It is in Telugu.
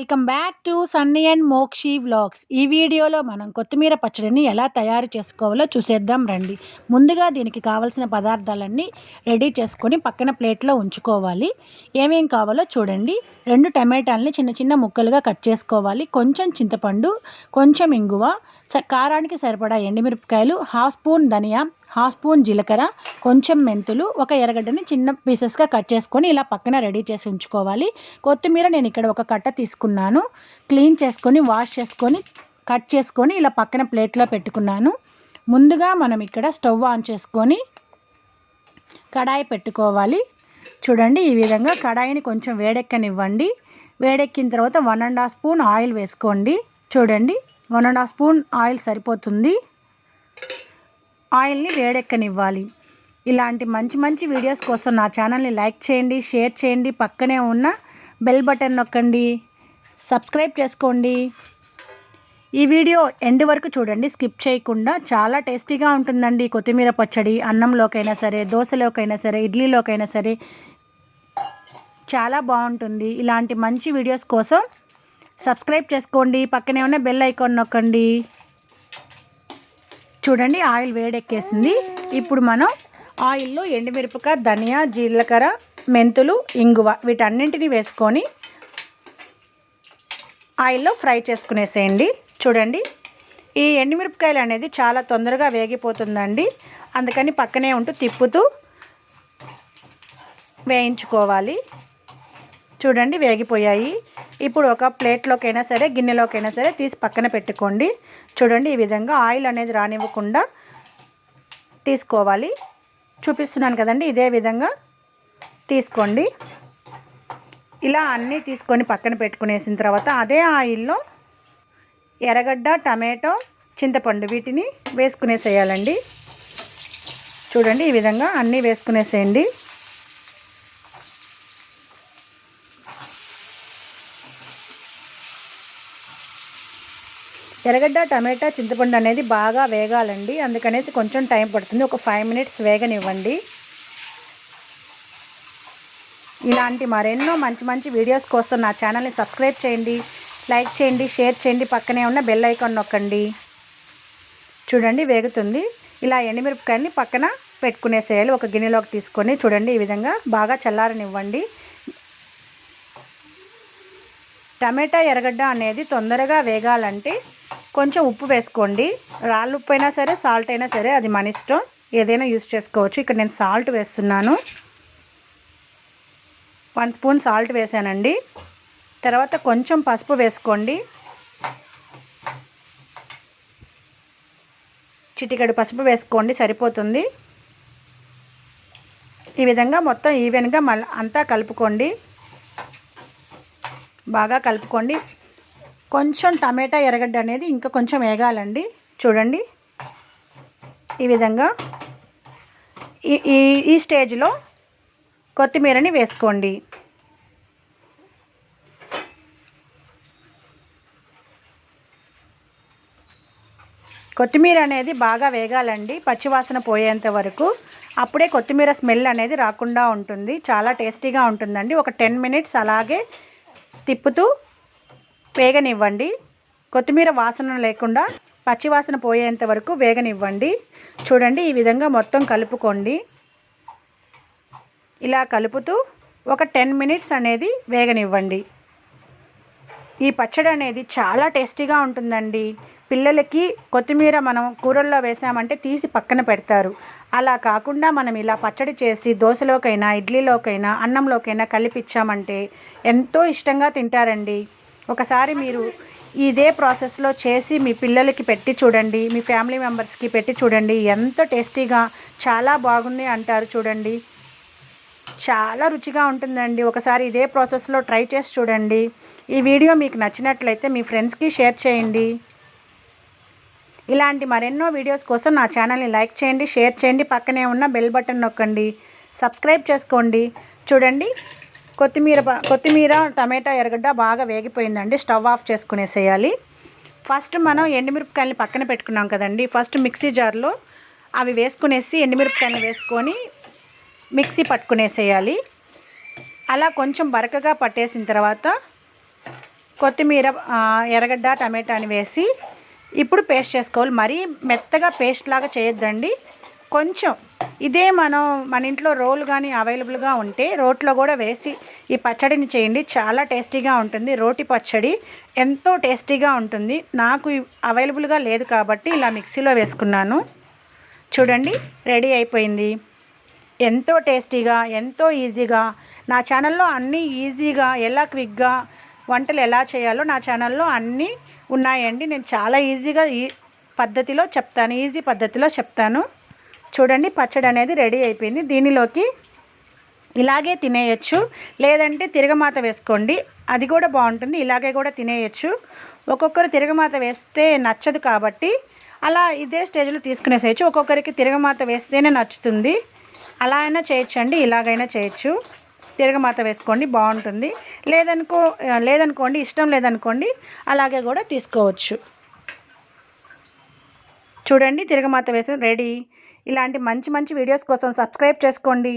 Welcome back to Sunny and Mokshi vlogs. ఈ వీడియోలో మనం కొత్తిమీర పచ్చడిని ఎలా తయారు చేసుకోవాలో చూసేద్దాం రండి. ముందుగా దీనికి కావలసిన పదార్థాలన్నీ రెడీ చేసుకొని పక్కన ప్లేట్లో ఉంచుకోవాలి. ఏమేం కావాలో చూడండి. రెండు టమాటాలని చిన్న చిన్న ముక్కలుగా కట్ చేసుకోవాలి. కొంచెం చింతపండు కొంచెం ఇంగువ కారానికి సరిపడా ఎండుమిరపకాయలు హాఫ్ స్పూన్ ధనియా హాఫ్ స్పూన్ జీలకర్ర కొంచెం మెంతులు ఒక ఎర్రగడ్డని చిన్న పీసెస్గా కట్ చేసుకొని ఇలా పక్కన రెడీ చేసి ఉంచుకోవాలి. కొత్తిమీర నేను ఇక్కడ ఒక కట్ట తీసుకున్నాను. క్లీన్ చేసుకొని వాష్ చేసుకొని కట్ చేసుకొని ఇలా పక్కన ప్లేట్లో పెట్టుకున్నాను. ముందుగా మనం ఇక్కడ స్టవ్ ఆన్ చేసుకొని కడాయి పెట్టుకోవాలి. చూడండి ఈ విధంగా కడాయిని కొంచెం వేడెక్కనివ్వండి. వేడెక్కిన తర్వాత one and half spoon oil వేసుకోండి. చూడండి one and half spoon oil సరిపోతుంది. ఆయిల్ని వేడెక్కనివ్వాలి. ఇలాంటి మంచి మంచి వీడియోస్ కోసం నా ఛానల్ని లైక్ చేయండి షేర్ చేయండి. పక్కనే ఉన్న బెల్ బటన్ నొక్కండి. సబ్స్క్రైబ్ చేసుకోండి. ఈ వీడియో ఎండ్ వరకు చూడండి. స్కిప్ చేయకుండా చాలా టేస్టీగా ఉంటుందండి. కొత్తిమీర పచ్చడి అన్నంలోకైనా సరే దోశలోకైనా సరే ఇడ్లీలోకైనా సరే చాలా బాగుంటుంది. ఇలాంటి మంచి వీడియోస్ కోసం సబ్స్క్రైబ్ చేసుకోండి. పక్కనే ఉన్న బెల్ ఐకాన్ నొక్కండి. చూడండి ఆయిల్ వేడెక్కేసింది. ఇప్పుడు మనం ఆయిల్లో ఎండుమిరపకాయ ధనియా జీలకర్ర మెంతులు ఇంగువ వీటన్నింటినీ వేసుకొని ఆయిల్లో ఫ్రై చేసుకునేసేయండి. చూడండి ఈ ఎండుమిరపకాయలు అనేది చాలా తొందరగా వేగిపోతుందండి. అందుకని పక్కనే ఉంటూ తిప్పుతూ వేయించుకోవాలి. చూడండి వేగిపోయాయి. ఇప్పుడు ఒక ప్లేట్లోకైనా సరే గిన్నెలోకైనా సరే తీసి పక్కన పెట్టుకోండి. చూడండి ఈ విధంగా ఆయిల్ అనేది రానివ్వకుండా తీసుకోవాలి. చూపిస్తున్నాను కదండి ఇదే విధంగా తీసుకోండి. ఇలా అన్నీ తీసుకొని పక్కన పెట్టుకునేసిన తర్వాత అదే ఆయిల్లో ఎర్రగడ్డ టమాటో చింతపండు వీటిని వేసుకునేసేయాలండి. చూడండి ఈ విధంగా అన్నీ వేసుకునేసేయండి. ఎర్రగడ్డ టమాటా చింతపండు అనేది బాగా వేగాలండి. అందుకనేసి కొంచెం టైం పడుతుంది. ఒక ఫైవ్ మినిట్స్ వేగనివ్వండి. ఇలాంటి మరెన్నో మంచి మంచి వీడియోస్ కోసం నా ఛానల్ని సబ్స్క్రైబ్ చేయండి లైక్ చేయండి షేర్ చేయండి. పక్కనే ఉన్న బెల్ ఐకాన్ నొక్కండి. చూడండి వేగుతుంది. ఇలా ఎండుమిరపకాయలని పక్కన పెట్టుకునేసేయాలి. ఒక గిన్నెలోకి తీసుకొని చూడండి ఈ విధంగా బాగా చల్లారనివ్వండి. టమాటా ఎర్రగడ్డ అనేది తొందరగా వేగాలంటే కొంచెం ఉప్పు వేసుకోండి. రాళ్ళు ఉప్పు అయినా సరే సాల్ట్ అయినా సరే అది మన ఇష్టం. ఏదైనా యూస్ చేసుకోవచ్చు. ఇక్కడ నేను సాల్ట్ వేస్తున్నాను. వన్ స్పూన్ సాల్ట్ వేసానండి. తర్వాత కొంచెం పసుపు వేసుకోండి. చిటికడు పసుపు వేసుకోండి సరిపోతుంది. ఈ విధంగా మొత్తం ఈవెన్గా మళ్ళీ అంతా కలుపుకోండి. బాగా కలుపుకోండి. కొంచెం టమాటా ఎర్రగడ్డ అనేది ఇంకా కొంచెం వేగాలండి. చూడండి. ఈ విధంగా ఈ ఈ స్టేజ్లో కొత్తిమీరని వేసుకోండి. కొత్తిమీర అనేది బాగా వేగాలండి. పచ్చివాసన పోయేంత వరకు అప్పుడే కొత్తిమీర స్మెల్ అనేది రాకుండా ఉంటుంది. చాలా టేస్టీగా ఉంటుందండి. ఒక టెన్ మినిట్స్ అలాగే తిప్పుతూ వేగనివ్వండి. కొత్తిమీర వాసన లేకుండా పచ్చివాసన పోయేంత వరకు వేగనివ్వండి. చూడండి ఈ విధంగా మొత్తం కలుపుకోండి. ఇలా కలుపుతూ ఒక టెన్ మినిట్స్ అనేది వేగనివ్వండి. ఈ పచ్చడి అనేది చాలా టేస్టీగా ఉంటుందండి. పిల్లలకి కొత్తిమీర మనం కూరల్లో వేసామంటే తీసి పక్కన పెడతారు. అలా కాకుండా మనం ఇలా పచ్చడి చేసి దోశలోకైనా ఇడ్లీలోకైనా అన్నంలోకైనా కలిపిచ్చామంటే ఎంతో ఇష్టంగా తింటారండి. ఒకసారి మీరు ఇదే ప్రాసెస్లో చేసి మీ పిల్లలకి పెట్టి చూడండి మీ ఫ్యామిలీ మెంబర్స్కి పెట్టి చూడండి. ఎంత టేస్టీగా చాలా బాగుంది అంటారు చూడండి. చాలా రుచిగా ఉంటుందండి. ఒకసారి ఇదే ప్రాసెస్లో ట్రై చేసి చూడండి. ఈ వీడియో మీకు నచ్చినట్లయితే మీ ఫ్రెండ్స్కి షేర్ చేయండి. ఇలాంటి మరెన్నో వీడియోస్ కోసం నా ఛానల్ని లైక్ చేయండి షేర్ చేయండి పక్కనే ఉన్న బెల్ బటన్ నొక్కండి. సబ్స్క్రైబ్ చేసుకోండి. చూడండి కొత్తిమీర కొత్తిమీర టమాటా ఎరగడ్డ బాగా వేగిపోయిందండి. స్టవ్ ఆఫ్ చేసుకునేసేయాలి. ఫస్ట్ మనం ఎండుమిరపకాయలని పక్కన పెట్టుకున్నాం కదండి. ఫస్ట్ మిక్సీ జార్లో అవి వేసుకునేసి ఎండుమిరపకాయలు వేసుకొని మిక్సీ పట్టుకునేసేయాలి. అలా కొంచెం బరకగా పట్టేసిన తర్వాత కొత్తిమీర ఎరగడ్డ ఎర్రగడ్డ టమాటాని వేసి ఇప్పుడు పేస్ట్ చేసుకోవాలి. మరీ మెత్తగా పేస్ట్ లాగా చేయొద్దండి. కొంచెం ఇదే మనం మన ఇంట్లో రోలు కానీ అవైలబుల్గా ఉంటే రోట్లో కూడా వేసి ఈ పచ్చడిని చేయండి. చాలా టేస్టీగా ఉంటుంది. రోటి పచ్చడి ఎంతో టేస్టీగా ఉంటుంది. నాకు అవైలబుల్గా లేదు కాబట్టి ఇలా మిక్సీలో వేసుకున్నాను. చూడండి రెడీ అయిపోయింది. ఎంతో టేస్టీగా ఎంతో ఈజీగా నా ఛానల్లో అన్నీ ఈజీగా ఎలా క్విక్గా వంటలు ఎలా చేయాలో నా ఛానల్లో అన్నీ ఉన్నాయండి. నేను చాలా ఈజీగా ఈ పద్ధతిలో చెప్తాను. ఈజీ పద్ధతిలో చెప్తాను. చూడండి పచ్చడి అనేది రెడీ అయిపోయింది. దీనిలోకి ఇలాగే తినేయచ్చు. లేదంటే తిరగమాత వేసుకోండి. అది కూడా బాగుంటుంది. ఇలాగే కూడా తినేయచ్చు. ఒక్కొక్కరు తిరగమాత వేస్తే నచ్చదు కాబట్టి అలా ఇదే స్టేజ్లో తీసుకునేసేయచ్చు ఒక్కొక్కరికి తిరగమాత వేస్తేనే నచ్చుతుంది. అలా అయినా చేయొచ్చండి. ఇలాగైనా చేయొచ్చు. తిరగమాత వేసుకోండి బాగుంటుంది. లేదనుకో లేదనుకోండి ఇష్టం లేదనుకోండి అలాగే కూడా తీసుకోవచ్చు. చూడండి తిరగమాత వేసి రెడీ. ఇలాంటి మంచి మంచి వీడియోస్ కోసం సబ్స్క్రైబ్ చేసుకోండి.